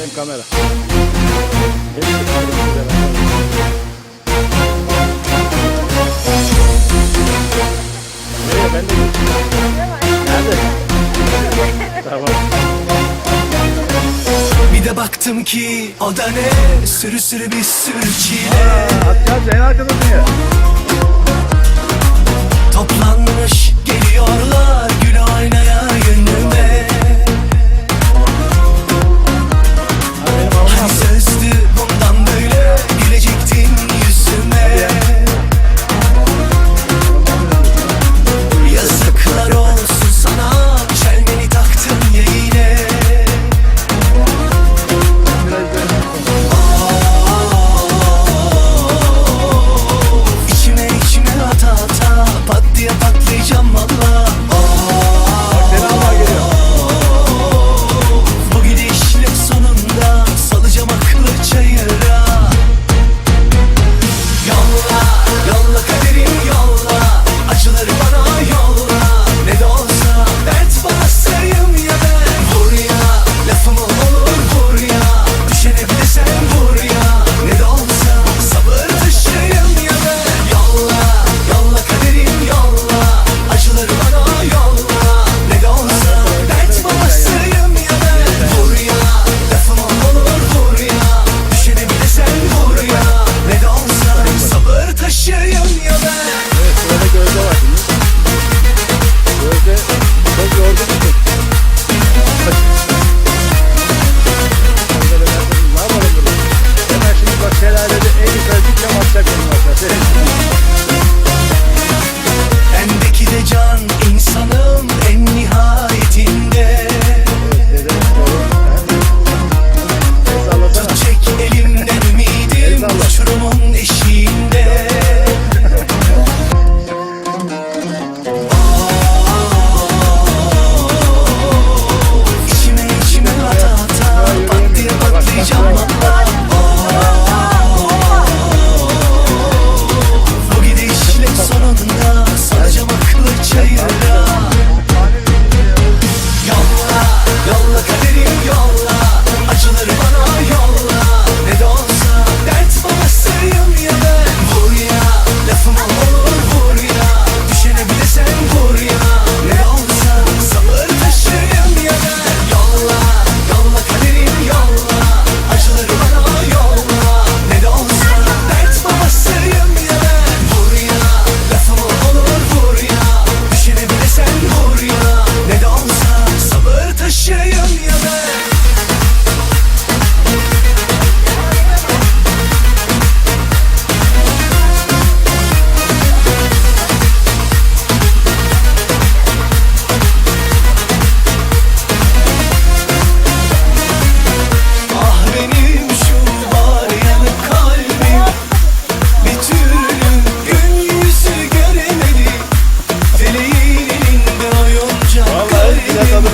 hem kamera. Bir de baktım ki o da ne sürü sürü bir sürü çile. Toplanmış geliyorlar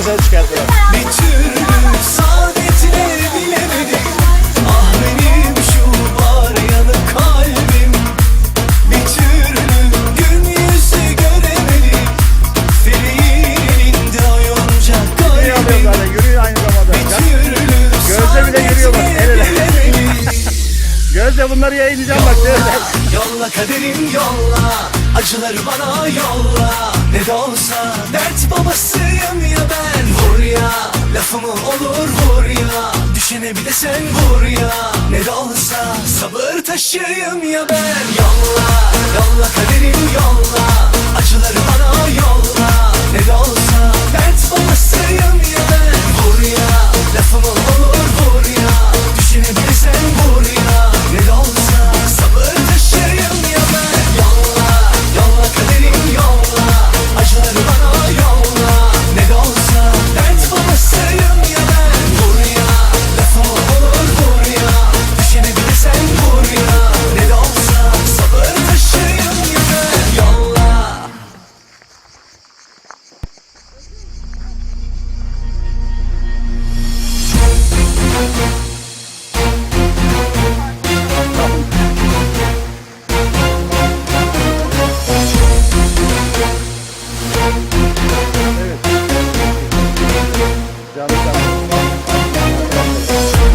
güzel çıkarttılar. Bir türlü saadetine bilemedim. Ah benim şu var yanık kalbim. Bir türlü gün yüzü göremedim. Feleğin oyuncak kalbim. Yürüyor zaten, yürüyor aynı zamanda. Bir türlü Gözde bile yürüyor bak, el ele. Gözde bunları yayınlayacağım bak. Gözde. Yolla kaderim yolla. Acıları bana yolla. Ne de olsa dert babasıyım ya ben. Vur ya lafımı olur vur ya. Düşene bir de sen vur ya. Ne de olsa sabır taşıyım ya ben. Yolla yolla kaderim yolla. Acıları bana yolla.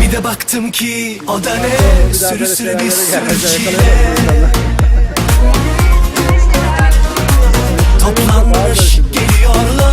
Bir de baktım ki o da ne Sürü süre bir sürü çile Toplanmış geliyorlar.